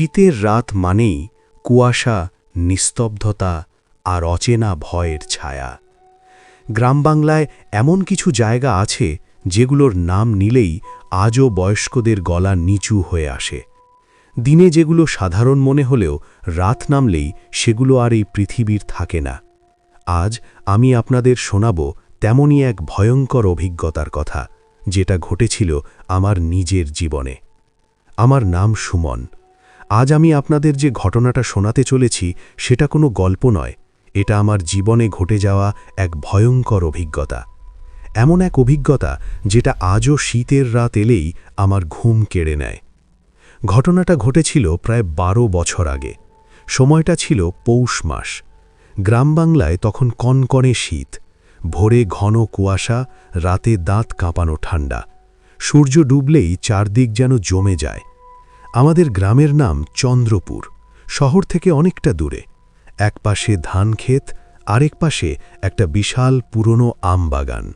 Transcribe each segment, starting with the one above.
শীতের রাত মানেই কুয়াশা, নিস্তব্ধতা আর অচেনা ভয়ের ছায়া। গ্রাম বাংলায় এমন কিছু জায়গা আছে যেগুলোর নাম নিলেই আজও বয়স্কদের গলা নিচু হয়ে আসে। দিনে যেগুলো সাধারণ মনে হলেও রাত নামলেই সেগুলো আর এই পৃথিবীর থাকে না। আজ আমি আপনাদের শোনাব তেমনই এক ভয়ঙ্কর অভিজ্ঞতার কথা, যেটা ঘটেছিল আমার নিজের জীবনে। আমার নাম সুমন। আজ আমি আপনাদের যে ঘটনাটা শোনাতে চলেছি, সেটা কোনো গল্প নয়। এটা আমার জীবনে ঘটে যাওয়া এক ভয়ঙ্কর অভিজ্ঞতা। এমন এক অভিজ্ঞতা যেটা আজও শীতের রাত এলেই আমার ঘুম কেড়ে নেয়। ঘটনাটা ঘটেছিল প্রায় বারো বছর আগে। সময়টা ছিল পৌষ মাস। গ্রাম বাংলায় তখন কনকনে শীত। ভোরে ঘন কুয়াশা, রাতে দাঁত কাঁপানো ঠান্ডা। সূর্য ডুবলেই চারদিক যেন জমে যায়। আমাদের গ্রামের নাম চন্দ্রপুর, শহর থেকে অনেকটা দূরে। এক পাশে ধান ক্ষেত, আরেক পাশে একটা বিশাল পুরনো আম বাগান।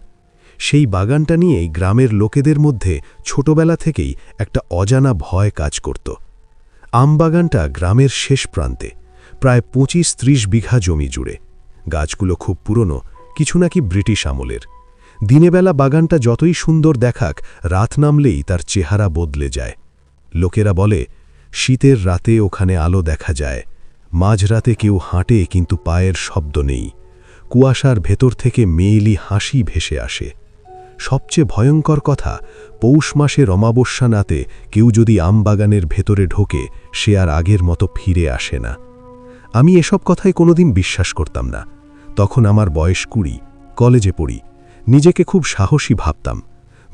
সেই বাগানটা নিয়েই গ্রামের লোকেদের মধ্যে ছোটবেলা থেকেই একটা অজানা ভয় কাজ করত। আম বাগানটা গ্রামের শেষ প্রান্তে, প্রায় পঁচিশ ত্রিশ বিঘা জমি জুড়ে। গাছগুলো খুব পুরনো, কিছু নাকি ব্রিটিশ আমলের। দিনেবেলা বাগানটা যতই সুন্দর দেখাক, রাত নামলেই তার চেহারা বদলে যায়। লোকেরা বলে, শীতের রাতে ওখানে আলো দেখা যায়। মাঝরাতে কেউ হাঁটে কিন্তু পায়ের শব্দ নেই। কুয়াশার ভেতর থেকে মেয়েলি হাসি ভেসে আসে। সবচেয়ে ভয়ঙ্কর কথা, পৌষ মাসের অমাবস্যা নাতে কেউ যদি আমবাগানের ভেতরে ঢোকে, সে আর আগের মতো ফিরে আসে না। আমি এসব কথায় কোনোদিন বিশ্বাস করতাম না। তখন আমার বয়স কুড়ি, কলেজে পড়ি। নিজেকে খুব সাহসী ভাবতাম।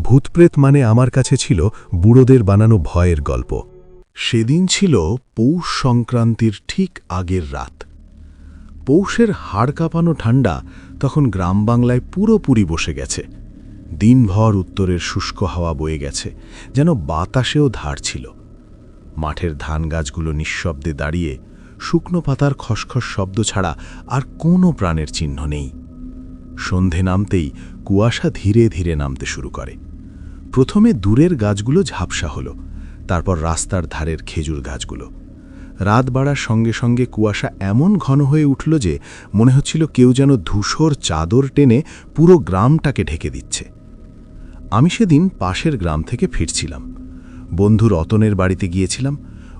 ভূতপ্রেত মানে আমার কাছে ছিল বুড়োদের বানানো ভয়ের গল্প। সেদিন ছিল পৌষ সংক্রান্তির ঠিক আগের রাত। পৌষের হাড় কাঁপানো ঠান্ডা তখন গ্রাম বাংলায় পুরোপুরি বসে গেছে। দিনভর উত্তরের শুষ্ক হাওয়া বয়ে গেছে, যেন বাতাসেও ধার ছিল। মাঠের ধান গাছগুলো নিঃশব্দে দাঁড়িয়ে শুকনো পাতার খসখস শব্দ ছাড়া আর কোনো প্রাণের চিহ্ন নেই। সন্ধে নামতেই কুয়াশা ধীরে ধীরে নামতে শুরু করে। প্রথমে দূরের গাছগুলো ঝাপসা হলো, তারপর রাস্তার ধারের খেজুর গাছগুলো। রাত বাড়ার সঙ্গে সঙ্গে কুয়াশা এমন ঘন হয়ে উঠল যে মনে হচ্ছিল কেউ যেন ধূসর চাদর টেনে পুরো গ্রামটাকে ঢেকে দিচ্ছে। আমি সেদিন পাশের গ্রাম থেকে ফিরছিলাম। বন্ধু রতনের বাড়িতে গিয়েছিলাম।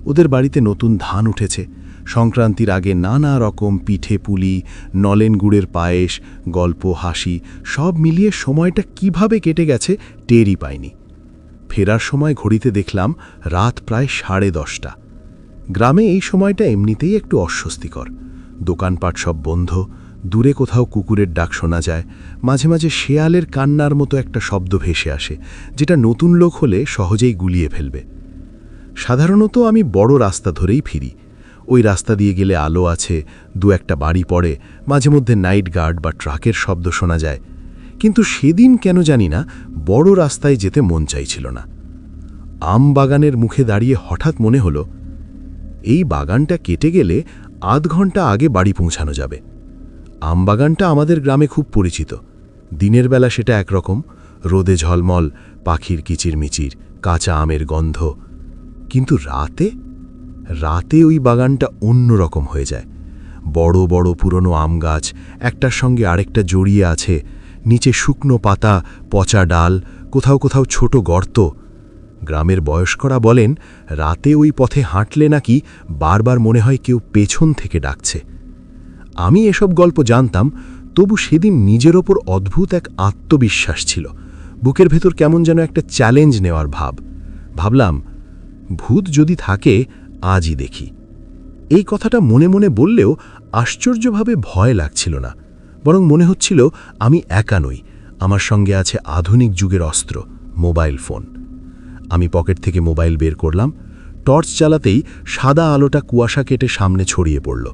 ওদের বাড়িতে নতুন ধান উঠেছে। সংক্রান্তির আগে নানা রকম পিঠে পুলি, নলেন গুড়ের পায়েস, গল্প, হাসি, সব মিলিয়ে সময়টা কীভাবে কেটে গেছে টেরই পাইনি। ফেরার সময় ঘড়িতে দেখলাম রাত প্রায় সাড়ে দশটা। গ্রামে এই সময়টা এমনিতেই একটু অস্বস্তিকর। দোকানপাট সব বন্ধ, দূরে কোথাও কুকুরের ডাক শোনা যায়, মাঝে মাঝে শেয়ালের কান্নার মতো একটা শব্দ ভেসে আসে, যেটা নতুন লোক হলে সহজেই গুলিয়ে ফেলবে। সাধারণত আমি বড় রাস্তা ধরেই ফিরি ওই রাস্তা দিয়ে গেলে আলো আছে, দু একটা বাড়ি পড়ে, মাঝে মধ্যে নাইট গার্ড বা ট্রাকের শব্দ শোনা যায়। কিন্তু সেদিন কেন জানি না, বড় রাস্তায় যেতে মন চাইছিল না। আম বাগানের মুখে দাঁড়িয়ে হঠাৎ মনে হলো, এই বাগানটা কেটে গেলে আধ ঘণ্টা আগে বাড়ি পৌঁছানো যাবে। আম বাগানটা আমাদের গ্রামে খুব পরিচিত। দিনের বেলা সেটা একরকম, রোদে ঝলমল, পাখির কিচিরমিচির, কাঁচা আমের গন্ধ। কিন্তু রাতে? রাতে ওই বাগানটা অন্যরকম হয়ে যায়। বড় বড় পুরনো আম গাছ, একটার সঙ্গে আরেকটা জড়িয়ে আছে, নিচে শুকনো পাতা, পচা ডাল, কোথাও কোথাও ছোট গর্ত। গ্রামের বয়স্করা বলেন, রাতে ওই পথে হাঁটলে নাকি বারবার মনে হয় কেউ পেছন থেকে ডাকছে। আমি এসব গল্প জানতাম, তবু সেদিন নিজের ওপর অদ্ভুত এক আত্মবিশ্বাস ছিল। বুকের ভেতর কেমন যেন একটা চ্যালেঞ্জ নেওয়ার ভাব। ভাবলাম, ভূত যদি থাকে আজই দেখি। এই কথাটা মনে মনে বললেও আশ্চর্যভাবে ভয় লাগছিল না, বরং মনে হচ্ছিল আমি একা নই, আমার সঙ্গে আছে আধুনিক যুগের অস্ত্র, মোবাইল ফোন। আমি পকেট থেকে মোবাইল বের করলাম, টর্চ চালাতেই সাদা আলোটা কুয়াশা কেটে সামনে ছড়িয়ে পড়ল,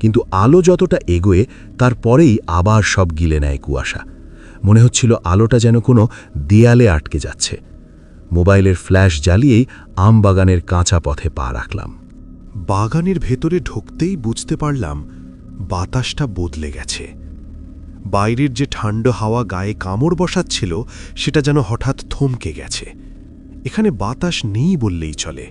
কিন্তু আলো যতটা এগোয়ে তারপরেই আবার সব গিলে নেয় কুয়াশা। মনে হচ্ছিল আলোটা যেন কোনো দেয়ালে আটকে যাচ্ছে। মোবাইলের ফ্ল্যাশ জ্বালিয়েই আম বাগানের কাঁচা পথে পা রাখলাম। বাগানের ভেতরে ঢুকতেই বুঝতে পারলাম, বাতাসটা বদলে গেছে। বাইরের যে ঠান্ডা হাওয়া গায়ে কামড় বসাচ্ছিল, সেটা যেন হঠাৎ থমকে গেছে। এখানে বাতাস নেই বললেই চলে।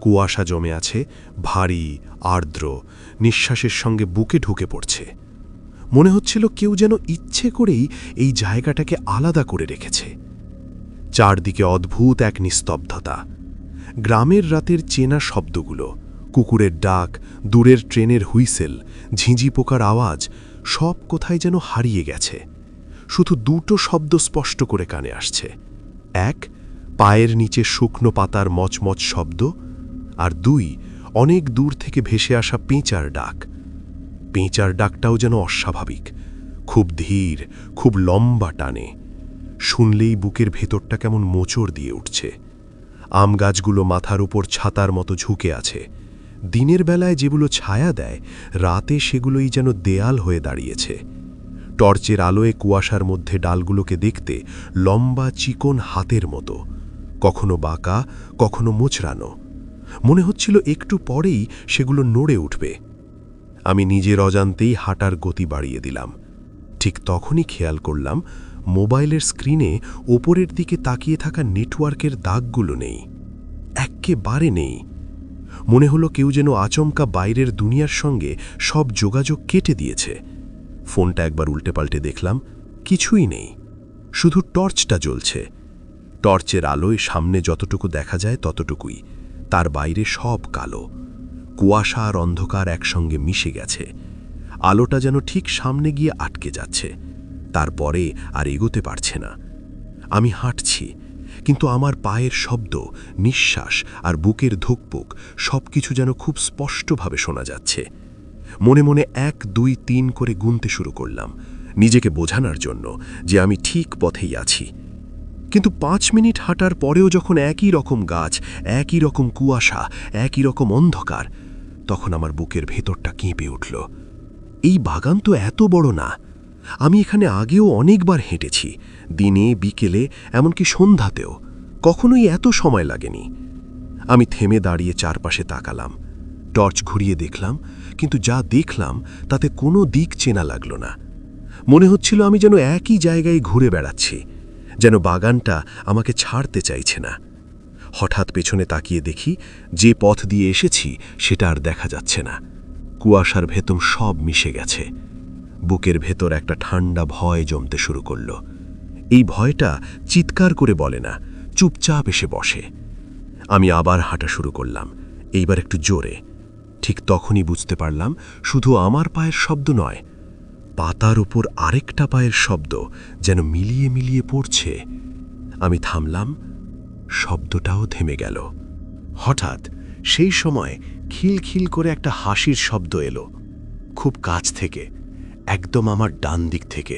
কুয়াশা জমে আছে, ভারী, আর্দ্র, নিঃশ্বাসের সঙ্গে বুকে ঢুকে পড়ছে। মনে হচ্ছিল কেউ যেন ইচ্ছে করেই এই জায়গাটাকে আলাদা করে রেখেছে। চারদিকে অদ্ভুত এক নিস্তব্ধতা। গ্রামের রাতের চেনা শব্দগুলো, কুকুরের ডাক, দূরের ট্রেনের হুইসেল, ঝিঁঝি পোকার আওয়াজ, সব কোথায় যেন হারিয়ে গেছে। শুধু দুটো শব্দ স্পষ্ট করে কানে আসছে। এক, পায়ের নিচে শুকনো পাতার মচমচ শব্দ, আর দুই, অনেক দূর থেকে ভেসে আসা পেঁচার ডাক। পেঁচার ডাকটাও যেন অস্বাভাবিক, খুব ধীর, খুব লম্বা টানে। শুনলেই বুকের ভেতরটা কেমন মোচড় দিয়ে উঠছে। আম গাছগুলো মাথার উপর ছাতার মতো ঝুঁকে আছে। দিনের বেলায় যেগুলো ছায়া দেয়, রাতে সেগুলোই যেন দেয়াল হয়ে দাঁড়িয়েছে। টর্চের আলোয় কুয়াশার মধ্যে ডালগুলোকে দেখতে লম্বা চিকন হাতের মতো। কখনো বাঁকা, কখনো মোচড়ানো। মনে হচ্ছিল একটু পরেই সেগুলো নড়ে উঠবে। আমি নিজের অজান্তেই হাঁটার গতি বাড়িয়ে দিলাম। ঠিক তখনই খেয়াল করলাম মোবাইলের স্ক্রিনে ওপরের দিকে তাকিয়ে থাকা নেটওয়ার্কের দাগগুলো নেই, এক্কেবারে নেই। মনে হলো কেউ যেন আচমকা বাইরের দুনিয়ার সঙ্গে সব যোগাযোগ কেটে দিয়েছে। ফোনটা একবার উল্টে পাল্টে দেখলাম, কিছুই নেই, শুধু টর্চটা জ্বলছে। টর্চের আলোয় সামনে যতটুকু দেখা যায় ততটুকুই, তার বাইরে সব কালো। কুয়াশা আর অন্ধকার একসঙ্গে মিশে গেছে। আলোটা যেন ঠিক সামনে গিয়ে আটকে যাচ্ছে। তারপরে আর এগোতে পারছে না। আমি হাঁটছি, কিন্তু আমার পায়ের শব্দ, নিঃশ্বাস আর বুকের ধুকপুক সব কিছু যেন খুব স্পষ্টভাবে শোনা যাচ্ছে। মনে মনে এক, দুই, তিন করে গুনতে শুরু করলাম, নিজেকে বোঝানোর জন্য যে আমি ঠিক পথেই আছি। কিন্তু পাঁচ মিনিট হাঁটার পরেও যখন একই রকম গাছ, একই রকম কুয়াশা, একই রকম অন্ধকার, তখন আমার বুকের ভেতরটা কেঁপে উঠল। এই বাগান তো এত বড় না। আমি এখানে আগেও অনেকবার হেঁটেছি, দিনে, বিকেলে, এমনকি সন্ধ্যাতেও। কখনোই এত সময় লাগেনি। আমি থেমে দাঁড়িয়ে চারপাশে তাকালাম। টর্চ ঘুরিয়ে দেখলাম, কিন্তু যা দেখলাম, তাতে কোনো দিক চেনা লাগল না। মনে হচ্ছিল আমি যেন একই জায়গায় ঘুরে বেড়াচ্ছি, যেন বাগানটা আমাকে ছাড়তে চাইছে না। হঠাৎ পেছনে তাকিয়ে দেখি, যে পথ দিয়ে এসেছি, সেটা আর দেখা যাচ্ছে না। কুয়াশার ভেতর সব মিশে গেছে। বুকের ভেতর একটা ঠান্ডা ভয় জমতে শুরু করল। এই ভয়টা চিৎকার করে বলে না, চুপচাপ এসে বসে। আমি আবার হাঁটা শুরু করলাম, এইবার একটু জোরে। ঠিক তখনই বুঝতে পারলাম, শুধু আমার পায়ের শব্দ নয়, পাতার ওপর আরেকটা পায়ের শব্দ যেন মিলিয়ে মিলিয়ে পড়ছে। আমি থামলাম, শব্দটাও থেমে গেল। হঠাৎ সেই সময় খিলখিল করে একটা হাসির শব্দ এলো, খুব কাছ থেকে। একদম আমার ডান দিক থেকে।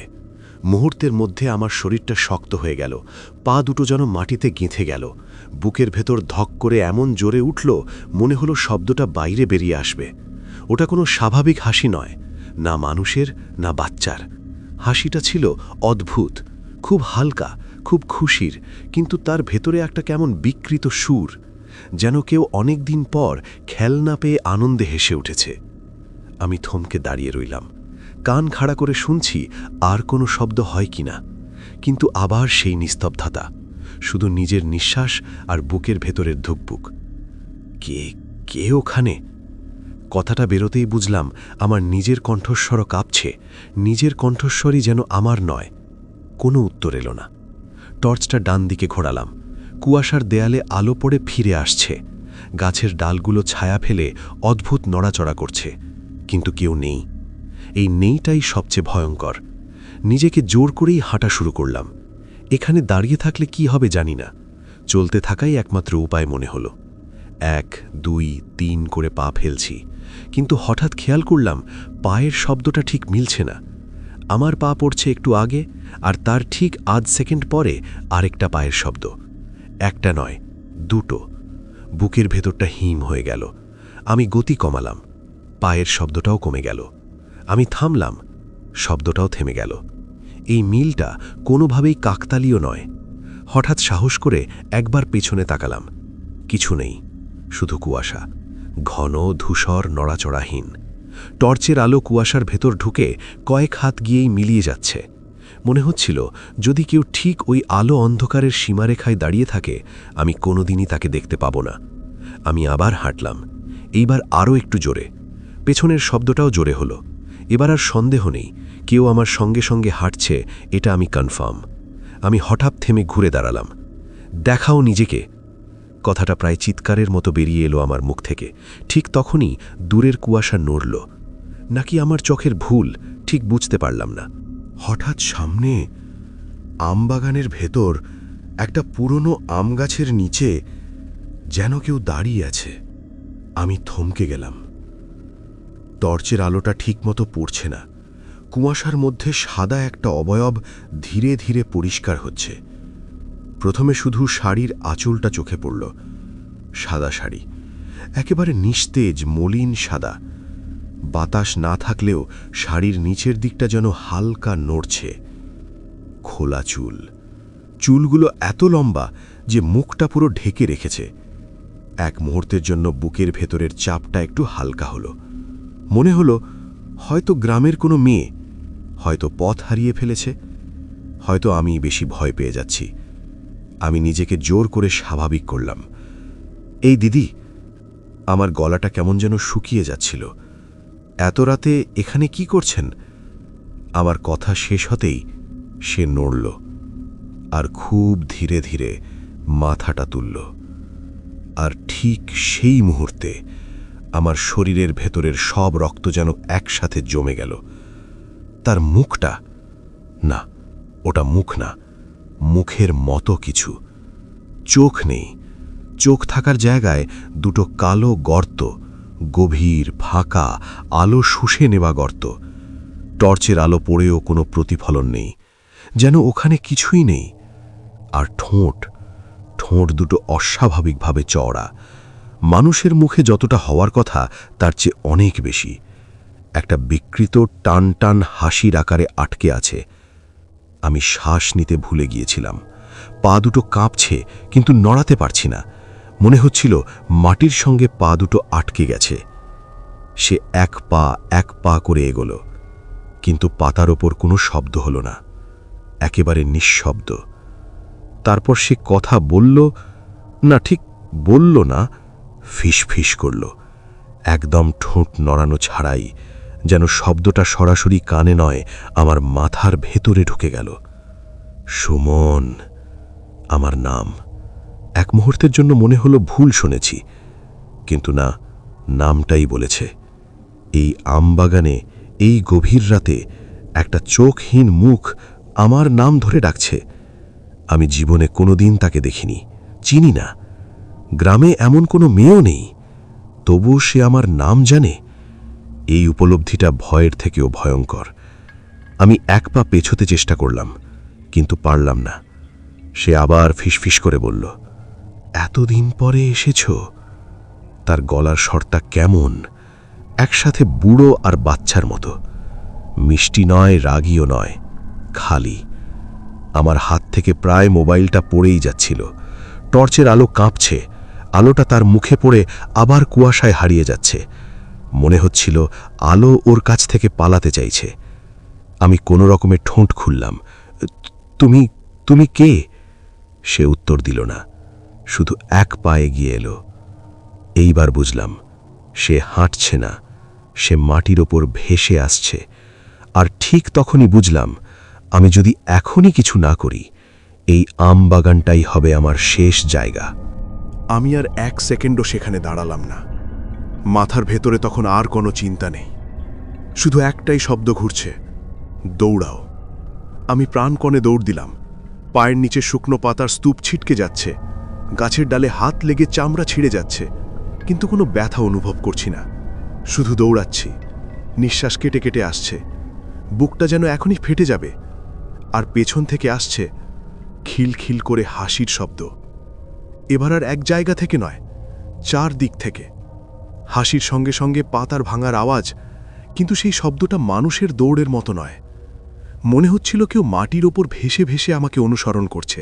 মুহূর্তের মধ্যে আমার শরীরটা শক্ত হয়ে গেল। পা দুটো যেন মাটিতে গেঁথে গেল। বুকের ভেতর ধক করে এমন জোরে উঠল, মনে হলো শব্দটা বাইরে বেরিয়ে আসবে। ওটা কোনো স্বাভাবিক হাসি নয়, না মানুষের, না বাচ্চার। হাসিটা ছিল অদ্ভুত, খুব হালকা, খুব খুশির, কিন্তু তার ভেতরে একটা কেমন বিকৃত সুর, যেন কেউ অনেক দিন পর খেলনা পেয়ে আনন্দে হেসে উঠেছে। আমি থমকে দাঁড়িয়ে রইলাম। কান খাড়া করে শুনছি আর কোনো শব্দ হয় কিনা কিন্তু আবার সেই নিস্তব্ধতা, শুধু নিজের নিঃশ্বাস আর বুকের ভেতরের ধুকপুক কে কে ওখানে? কথাটা বেরোতেই বুঝলাম আমার নিজের কণ্ঠস্বরও কাঁপছে, নিজের কণ্ঠস্বরই যেন আমার নয়, কোনো উত্তর এলো না। টর্চটা ডান দিকে ঘোরালাম, কুয়াশার দেয়ালে আলো পড়ে ফিরে আসছে, গাছের ডালগুলো ছায়া ফেলে অদ্ভুত নড়াচড়া করছে, কিন্তু কেউ নেই। এই নেইটাই সবচেয়ে ভয়ঙ্কর। নিজেকে জোর করেই হাঁটা শুরু করলাম। এখানে দাঁড়িয়ে থাকলে কি হবে জানি না। চলতে থাকাই একমাত্র উপায় মনে হলো। এক, দুই, তিন করে পা ফেলছি। কিন্তু হঠাৎ খেয়াল করলাম, পায়ের শব্দটা ঠিক মিলছে না। আমার পা পড়ছে একটু আগে, আর তার ঠিক আধ সেকেন্ড পরে আরেকটা পায়ের শব্দ। একটা নয়, দুটো। বুকের ভেতরটা হিম হয়ে গেল। আমি গতি কমালাম। পায়ের শব্দটাও কমে গেল। আমি থামলাম। শব্দটাও থেমে গেল। এই মিলটা কোনোভাবেই কাকতালীয় নয়। হঠাৎ সাহস করে একবার পেছনে তাকালাম। কিছু নেই, শুধু কুয়াশা। ঘন, ধূসর, নড়াচড়াহীন। টর্চের আলো কুয়াশার ভেতর ঢুকে কয়েক হাত গিয়েই মিলিয়ে যাচ্ছে। মনে হচ্ছিল, যদি কেউ ঠিক ওই আলো অন্ধকারের সীমারেখায় দাঁড়িয়ে থাকে, আমি কোনোদিনই তাকে দেখতে পাব না। আমি আবার হাঁটলাম। এইবার আরও একটু জোরে। পেছনের শব্দটাও জোরে হলো। এবার আর সন্দেহ নেই, কেউ আমার সঙ্গে সঙ্গে হাঁটছে, এটা আমি কনফার্ম। আমি হঠাৎ থেমে ঘুরে দাঁড়ালাম। দেখাও নিজেকে। কথাটা প্রায় চিৎকারের মতো বেরিয়ে এলো আমার মুখ থেকে। ঠিক তখনই দূরের কুয়াশা নড়ল। নাকি আমার চোখের ভুল, ঠিক বুঝতে পারলাম না। হঠাৎ সামনে আমবাগানের ভেতর একটা পুরনো আম গাছের নিচে যেন কেউ দাঁড়িয়ে আছে। আমি থমকে গেলাম। টর্চের আলোটা ঠিকমতো পড়ছে না। কুয়াশার মধ্যে সাদা একটা অবয়ব ধীরে ধীরে পরিষ্কার হচ্ছে। প্রথমে শুধু শাড়ির আঁচলটা চোখে পড়ল। সাদা শাড়ি। একেবারে নিস্তেজ, মলিন সাদা। বাতাস না থাকলেও শাড়ির নিচের দিকটা যেন হালকা নড়ছে। খোলা চুল। চুলগুলো এত লম্বা যে মুখটা পুরো ঢেকে রেখেছে। এক মুহূর্তের জন্য বুকের ভেতরের চাপটা একটু হালকা হলো। মনে হলো হয়তো গ্রামের কোনো মেয়ে হয়তো পথ হারিয়ে ফেলেছে, হয়তো আমি বেশি ভয় পেয়ে যাচ্ছি। আমি নিজেকে জোর করে স্বাভাবিক করলাম। এই দিদি, আমার গলাটা কেমন যেন শুকিয়ে যাচ্ছিল। এত রাতে এখানে কি করছেন? আমার কথা শেষ হতেই সে নড়ল আর খুব ধীরে ধীরে মাথাটা তুলল। আর ঠিক সেই মুহূর্তে আমার শরীরের ভেতরের সব রক্ত যেন একসাথে জমে গেল। তার মুখটা, না, ওটা মুখ না, মুখের মতো কিছু। চোখ নেই, চোখ থাকার জায়গায় দুটো কালো গর্ত, গভীর, ফাঁকা, আলো শুষে নেওয়া গর্ত। টর্চের আলো পড়েও কোনো প্রতিফলন নেই, যেন ওখানে কিছুই নেই। আর ঠোঁট ঠোঁট দুটো অস্বাভাবিকভাবে চওড়া। মানুষের মুখে যতটা হওয়ার কথা, তার চেয়ে অনেক বেশি। একটা বিকৃত টান টান হাসির আকারে আটকে আছে। আমি শ্বাস নিতে ভুলে গিয়েছিলাম। পা দুটো কাঁপছে, কিন্তু নড়াতে পারছি না। মনে হচ্ছিল মাটির সঙ্গে পা দুটো আটকে গেছে। সে এক পা এক পা করে এগোল। কিন্তু পাতার ওপর কোনো শব্দ হলো না। একেবারে নিঃশব্দ। তারপর সে কথা বলল, না ঠিক বলল না ফিস ফিস করল। একদম ঠোঁট নড়ানো ছাড়াই যেন শব্দটা সরাসরি কানে নয়, আমার মাথার ভেতরে ঢুকে গেল। সুমন, আমার নাম। এক মুহূর্তের জন্য মনে হলো ভুল শুনেছি, কিন্তু না, নামটাই বলেছে। এই আমবাগানে, এই গভীর রাতে একটা চোখহীন মুখ আমার নাম ধরে ডাকছে। আমি জীবনে কোনোদিন তাকে দেখিনি, চিনি না। গ্রামে এমন কোনো মেয়েও নেই। তবুও সে আমার নাম জানে। এই উপলব্ধিটা ভয়ের থেকেও ভয়ঙ্কর। আমি এক পা পেছোতে চেষ্টা করলাম, কিন্তু পারলাম না। সে আবার ফিসফিস করে বলল, এতদিন পরে এসেছ? তার গলার স্বরটা কেমন? একসাথে বুড়ো আর বাচ্চার মতো। মিষ্টি নয়, রাগীও নয়, খালি। আমার হাত থেকে প্রায় মোবাইলটা পড়েই যাচ্ছিল। টর্চের আলো কাঁপছে আলোটা তার মুখে পড়ে আবার কুয়াশায় হারিয়ে যাচ্ছে। মনে হচ্ছিল আলো ওর কাছ থেকে পালাতে চাইছে। আমি কোনো রকমের ঠোঁট খুললাম। তুমি তুমি কে? সে উত্তর দিল না। শুধু এক পায়ে গিয়ে এলো। এইবার বুঝলাম, সে হাঁটছে না। সে মাটির ওপর ভেসে আসছে। আর ঠিক তখনই বুঝলাম, আমি যদি এখনই কিছু না করি, এই আম বাগানটাই হবে আমার শেষ জায়গা। আমি আর এক সেকেন্ডও সেখানে দাঁড়ালাম না। মাথার ভেতরে তখন আর কোনো চিন্তা নেই। শুধু একটাই শব্দ ঘুরছে, দৌড়াও। আমি প্রাণকণে দৌড় দিলাম। পায়ের নিচে শুকনো পাতার স্তূপ ছিটকে যাচ্ছে। গাছের ডালে হাত লেগে চামড়া ছিঁড়ে যাচ্ছে। কিন্তু কোনো ব্যথা অনুভব করছি না। শুধু দৌড়াচ্ছি। নিঃশ্বাস কেটে কেটে আসছে। বুকটা যেন এখনই ফেটে যাবে। আর পেছন থেকে আসছে খিলখিল করে হাসির শব্দ। এবার আর এক জায়গা থেকে নয়, চার দিক থেকে। হাসির সঙ্গে সঙ্গে পাতার ভাঙার আওয়াজ, কিন্তু সেই শব্দটা মানুষের দৌড়ের মতো নয়। মনে হচ্ছিল কেউ মাটির ওপর ভেসে ভেসে আমাকে অনুসরণ করছে,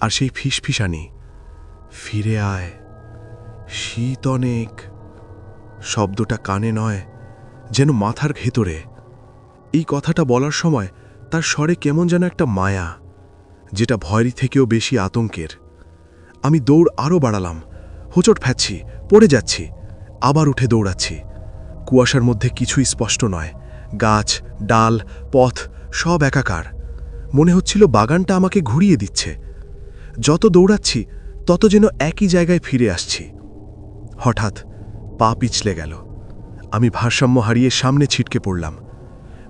আর সেই ফিসফিসানি, ফিরে আয়, শীত অনেক। শব্দটা কানে নয়, যেন মাথার ভেতরে। এই কথাটা বলার সময় তার স্বরে কেমন যেন একটা মায়া, যেটা ভয়েরই থেকেও বেশি আতঙ্কের। আমি দৌড় আরও বাড়ালাম। হোঁচট ফ্যাচ্ছি পড়ে যাচ্ছি, আবার উঠে দৌড়াচ্ছি। কুয়াশার মধ্যে কিছুই স্পষ্ট নয়। গাছ, ডাল, পথ সব একাকার। মনে হচ্ছিল বাগানটা আমাকে ঘুরিয়ে দিচ্ছে। যত দৌড়াচ্ছি, তত যেন একই জায়গায় ফিরে আসছি। হঠাৎ পা পিছলে গেল। আমি ভারসাম্য হারিয়ে সামনে ছিটকে পড়লাম।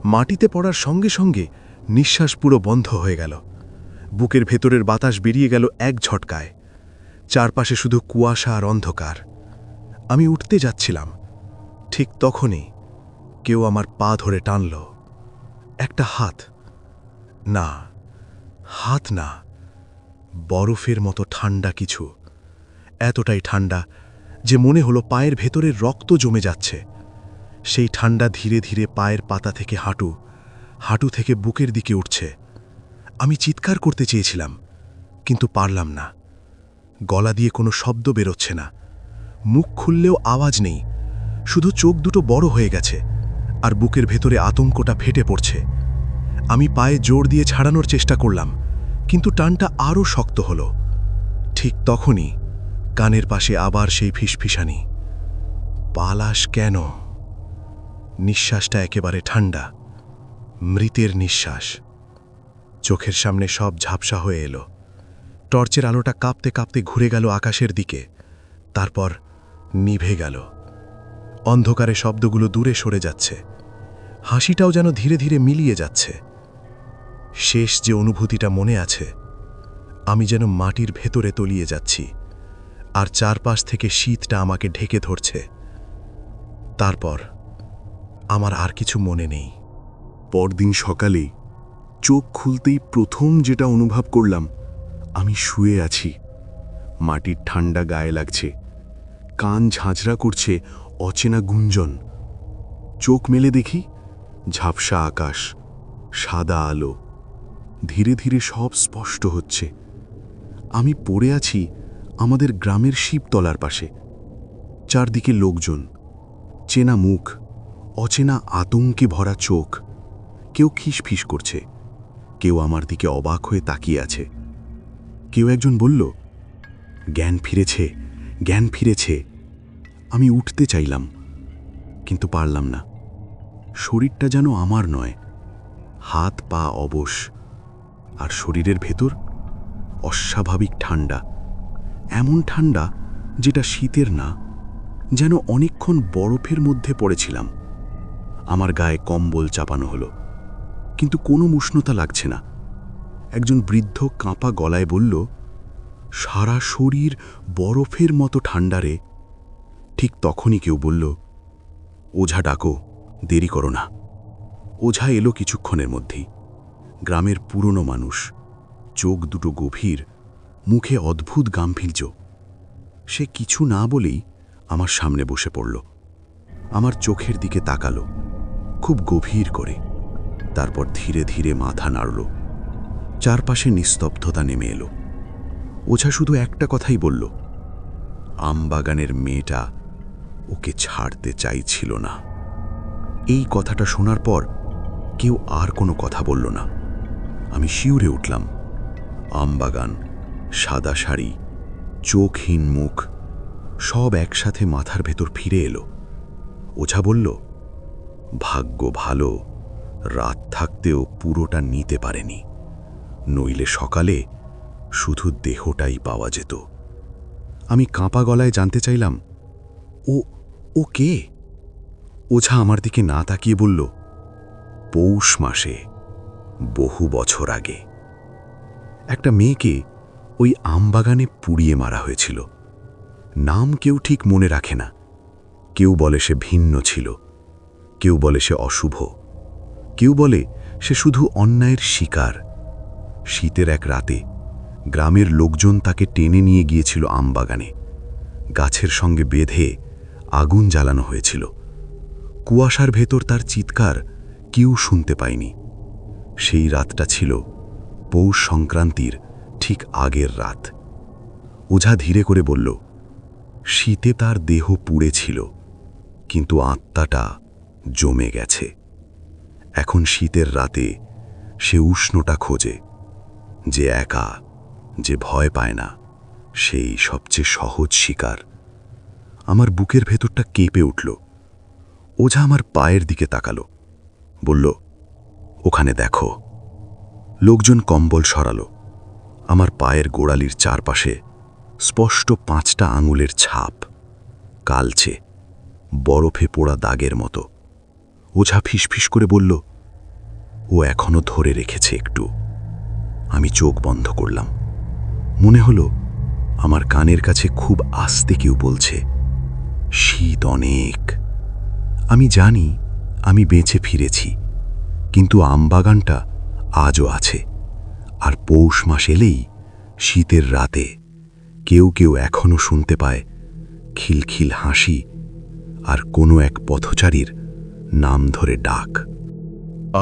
মাটিতে পড়ার সঙ্গে সঙ্গে নিঃশ্বাস পুরো বন্ধ হয়ে গেল। বুকের ভেতরের বাতাস বেরিয়ে গেল এক ঝটকায়। চারপাশে শুধু কুয়াশা আর অন্ধকার। আমি উঠতে যাচ্ছিলাম। ঠিক তখনই কেউ আমার পা ধরে টানল। একটা হাত। না হাত না, বরফের মতো ঠান্ডা কিছু। এতটাই ঠান্ডা যে মনে হলো পায়ের ভেতরের রক্ত জমে যাচ্ছে। সেই ঠান্ডা ধীরে ধীরে পায়ের পাতা থেকে হাঁটু হাঁটু থেকে বুকের দিকে উঠছে। আমি চিৎকার করতে চেয়েছিলাম, কিন্তু পারলাম না। গলা দিয়ে কোনো শব্দ বেরোচ্ছে না। মুখ খুললেও আওয়াজ নেই। শুধু চোখ দুটো বড় হয়ে গেছে আর বুকের ভেতরে আতঙ্কটা ফেটে পড়ছে। আমি পায়ে জোর দিয়ে ছাড়ানোর চেষ্টা করলাম, কিন্তু টানটা আরও শক্ত হল। ঠিক তখনই কানের পাশে আবার সেই ফিসফিসানি। পালাস কেন? নিঃশ্বাসটা একেবারে ঠান্ডা, মৃতের নিঃশ্বাস। চোখের সামনে সব ঝাপসা হয়ে এলো। টর্চের আলোটা কাঁপতে কাঁপতে ঘুরে গেল আকাশের দিকে। তারপর নিভে গেল। অন্ধকারে শব্দগুলো দূরে সরে যাচ্ছে। হাসিটাও যেন ধীরে ধীরে মিলিয়ে যাচ্ছে। শেষ যে অনুভূতিটা মনে আছে, আমি যেন মাটির ভেতরে তলিয়ে যাচ্ছি, আর চারপাশ থেকে শীতটা আমাকে ঢেকে ধরছে। তারপর আমার আর কিছু মনে নেই। পরদিন সকালে চোখ খুলতেই প্রথম যেটা অনুভব করলাম আমি শুয়ে আছি। মাটির ঠান্ডা গায়ে লাগছে। কান ঝাঁঝরা করছে অচেনা গুঞ্জন। চোখ মেলে দেখি ঝাপসা আকাশ, সাদা আলো। ধীরে ধীরে সব স্পষ্ট হচ্ছে। আমি পড়ে আছি আমাদের গ্রামের শিবতলার পাশে। চারদিকে লোকজন, চেনা মুখ, অচেনা আতঙ্কে ভরা চোখ। কেউ খিসফিস করছে। কেউ আমার দিকে অবাক হয়ে তাকিয়ে আছে। কেউ একজন বলল, জ্ঞান ফিরেছে জ্ঞান ফিরেছে। আমি উঠতে চাইলাম, কিন্তু পারলাম না। শরীরটা যেন আমার নয়, হাত, পা অবশ, আর শরীরের ভেতর অস্বাভাবিক ঠান্ডা, এমন ঠান্ডা যেটা শীতের না, যেন অনেকক্ষণ বরফের মধ্যে পড়েছিলাম। আমার গায়ে কম্বল চাপানো হলো, কিন্তু কোনো উষ্ণতা লাগছে না। একজন বৃদ্ধ কাঁপা গলায় বলল, সারা শরীর বরফের মতো ঠান্ডারে ঠিক তখনই কেউ বলল, ওঝা ডাকো, দেরি করো না। ওঝা এলো কিছুক্ষণের মধ্যেই। গ্রামের পুরনো মানুষ, চোখ দুটো গভীর, মুখে অদ্ভুত গাম্ভীর্য। সে কিছু না বলেই আমার সামনে বসে পড়ল। আমার চোখের দিকে তাকালো, খুব গভীর করে। তারপর ধীরে ধীরে মাথা নাড়ল। চারপাশে নিস্তব্ধতা নেমে এলো। ওঝা শুধু একটা কথাই বলল আমবাগানের মেয়েটা ওকে ছাড়তে চাইছিল না। এই কথাটা শোনার পর কেউ আর কোনো কথা বলল না। আমি শিউরে উঠলাম। আমবাগান সাদা শাড়ি, চোখহীন মুখ, সব একসাথে মাথার ভেতর ফিরে এলো। ওঝা বলল, ভাগ্য ভালো, রাত থাকতেও পুরোটা নিতে পারেনি। নইলে সকালে শুধু দেহটাই পাওয়া যেত। আমি কাঁপা গলায় জানতে চাইলাম, ও ও কে? ওঝা আমার দিকে না তাকিয়ে বলল, পৌষ মাসে, বহু বছর আগে। একটা মেয়েকে ওই আমবাগানে পুড়িয়ে মারা হয়েছিল। নাম কেউ ঠিক মনে রাখে না। কেউ বলে সে ভিন্ন ছিল, কেউ বলে সে অশুভ, কেউ বলে সে শুধু অন্যায়ের শিকার। শীতের এক রাতে গ্রামের লোকজন তাকে টেনে নিয়ে গিয়েছিল আমবাগানে। গাছের সঙ্গে বেঁধে আগুন জ্বালানো হয়েছিল। কুয়াশার ভেতর তার চিৎকার কেউ শুনতে পায়নি। সেই রাতটা ছিল পৌষ সংক্রান্তির ঠিক আগের রাত। ওঝা ধীরে করে বলল, শীতে তার দেহ পুড়েছিল কিন্তু আত্মাটা জমে গেছে। এখন শীতের রাতে সে উষ্ণটা খোঁজে। যে একা, যে ভয় পায় না, সেই সবচেয়ে সহজ শিকার। আমার বুকের ভেতরটা কেঁপে উঠল। ওঝা আমার পায়ের দিকে তাকালো। বলল, ওখানে দেখো। লোকজন কম্বল সরালো। আমার পায়ের গোড়ালির চারপাশে স্পষ্ট পাঁচটা আঙুলের ছাপ কালচে, বরফে পোড়া দাগের মতো। ওঝা ফিসফিস করে বলল, ও এখনও ধরে রেখেছে একটু। আমি চোখ বন্ধ করলাম। মনে হলো আমার কানের কাছে খুব আস্তে কেউ বলছে, শীত অনেক। আমি জানি আমি বেঁচে ফিরেছি, কিন্তু আমবাগানটা আজও আছে। আর পৌষ মাস এলেই শীতের রাতে কেউ কেউ এখনও শুনতে পায় খিলখিল হাসি আর কোনো এক পথচারীর নাম ধরে ডাক।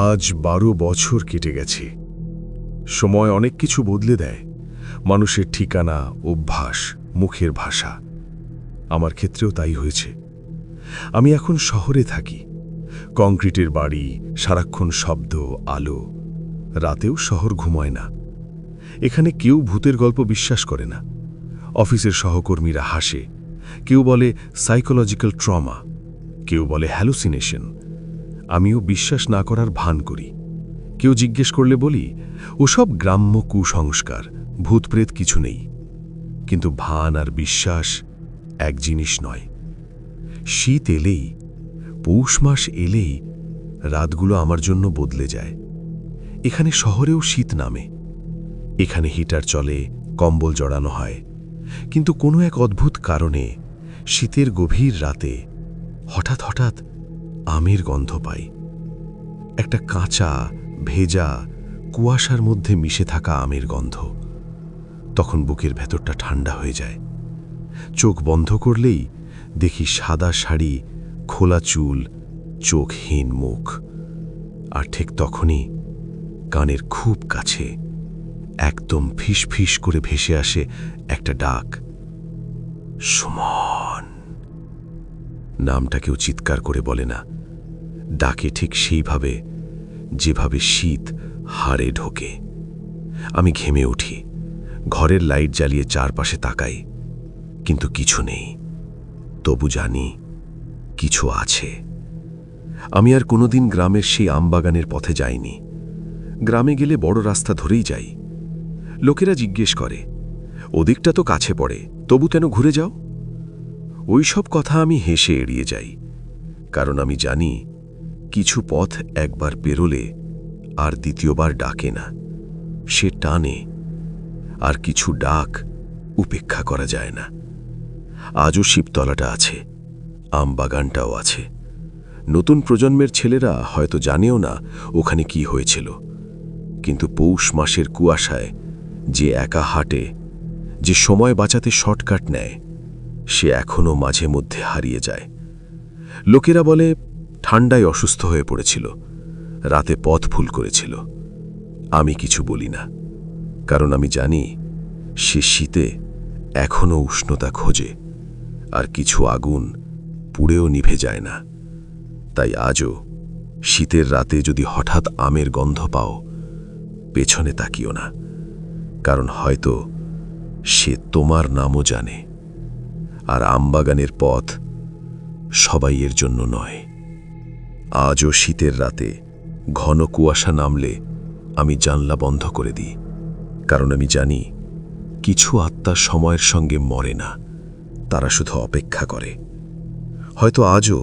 আজ বারো বছর কেটে গেছে। সময় অনেক কিছু বদলে দেয়। মানুষের ঠিকানা, অভ্যাস, মুখের ভাষা। আমার ক্ষেত্রেও তাই হয়েছে। আমি এখন শহরে থাকি। কংক্রিটের বাড়ি, সারাক্ষণ শব্দ, আলো। রাতেও শহর ঘুমায় না। এখানে কেউ ভূতের গল্প বিশ্বাস করে না। অফিসের সহকর্মীরা হাসে। কেউ বলে সাইকোলজিক্যাল ট্রমা কেউ বলে হ্যালুসিনেশন আমিও বিশ্বাস না করার ভান করি। কেউ জিজ্ঞেস করলে বলি ওসব গ্রাম্য কুসংস্কার, ভূতপ্রেত কিছু নেই। কিন্তু ভান আর বিশ্বাস এক জিনিস নয়। শীত এলেই, পৌষ মাস এলেই রাতগুলো আমার জন্য বদলে যায়। এখানে শহরেও শীত নামে। এখানে হিটার চলে, কম্বল জড়ানো হয়। কিন্তু কোনো এক অদ্ভুত কারণে শীতের গভীর রাতে হঠাৎ হঠাৎ আমের গন্ধ পাই। একটা কাঁচা, ভেজা কুয়াশার মধ্যে মিশে থাকা আমের গন্ধ। তখন বুকের ভেতরটা ঠান্ডা হয়ে যায়। চোখ বন্ধ করলেই দেখি সাদা শাড়ি, খোলা চুল, চোখহীন মুখ। আর ঠিক তখনই কানের খুব কাছে একদম ফিস ফিস করে ভেসে আসে একটা ডাক। সুমন। নামটা কেউ চিৎকার করে বলে না। ডাকে ঠিক সেইভাবে, যেভাবে শীত হাড়ে ঢোকে। আমি ঘেমে উঠি। ঘরের লাইট জ্বালিয়ে চারপাশে তাকাই। কিন্তু কিছু নেই। তবু জানি কিছু আছে। আমি আর কোনোদিন গ্রামের সেই আমবাগানের পথে যাইনি। গ্রামে গেলে বড় রাস্তা ধরেই যাই। লোকেরা জিজ্ঞেস করে, ওদিকটা তো কাছে পড়ে, তবু কেন ঘুরে যাও? ওই সব কথা আমি হেসে এড়িয়ে যাই। কারণ আমি জানি, কিছু পথ একবার পেরোলে আর দ্বিতীয়বার ডাকে না। সে টানে, আর কিছু ডাক উপেক্ষা করা যায় না। আজও শিবতলাটা আছে আম বাগানটাও আছে। নতুন প্রজন্মের ছেলেরা হয়তো জানেও না ওখানে কি হয়েছিল। কিন্তু পৌষ মাসের কুয়াশায় যে একা হাঁটে, যে সময় বাঁচাতে শর্টকাট নেয়, সে এখনও মাঝে মধ্যে হারিয়ে যায়। লোকেরা বলে, ঠান্ডায় অসুস্থ হয়ে পড়েছিল। রাতে পথ ভুল করেছিল। আমি কিছু বলি না, কারণ আমি জানি সে শীতে এখনও উষ্ণতা খোঁজে, আর কিছু আগুন পুড়েও নিভে যায় না। তাই আজও শীতের রাতে যদি হঠাৎ আমের গন্ধ পাও, পেছনে তাকিও না, কারণ হয়তো সে তোমার নামও জানে, আর আমবাগানের পথ সবাই এর জন্য নয়। আজও শীতের রাতে ঘন কুয়াশা নামলে আমি জানলা বন্ধ করে দিই, কারণ আমি জানি কিছু আত্মা সময়ের সঙ্গে মরে না, তারা শুধু অপেক্ষা করে। হয়তো আজও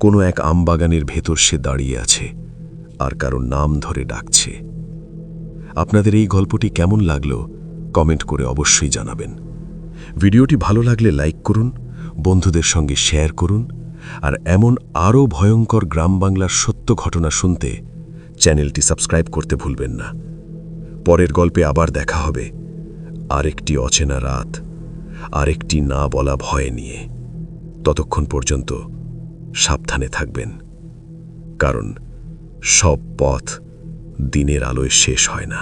কোনো এক আমবাগানের ভেতর সে দাঁড়িয়ে আছে আর কারও নাম ধরে ডাকছে। আপনাদের এই গল্পটি কেমন লাগল কমেন্ট করে অবশ্যই জানাবেন। ভিডিওটি ভালো লাগলে লাইক করুন, বন্ধুদের সঙ্গে শেয়ার করুন আর এমন আরও ভয়ঙ্কর গ্রাম বাংলার সত্য ঘটনা শুনতে চ্যানেলটি সাবস্ক্রাইব করতে ভুলবেন না। পরের গল্পে আবার দেখা হবে। আরেকটি অচেনা রাত, আরেকটি না বলা ভয় নিয়ে। ততক্ষণ পর্যন্ত সাবধানে থাকবেন, কারণ সব পথ দিনের আলোয় শেষ হয় না।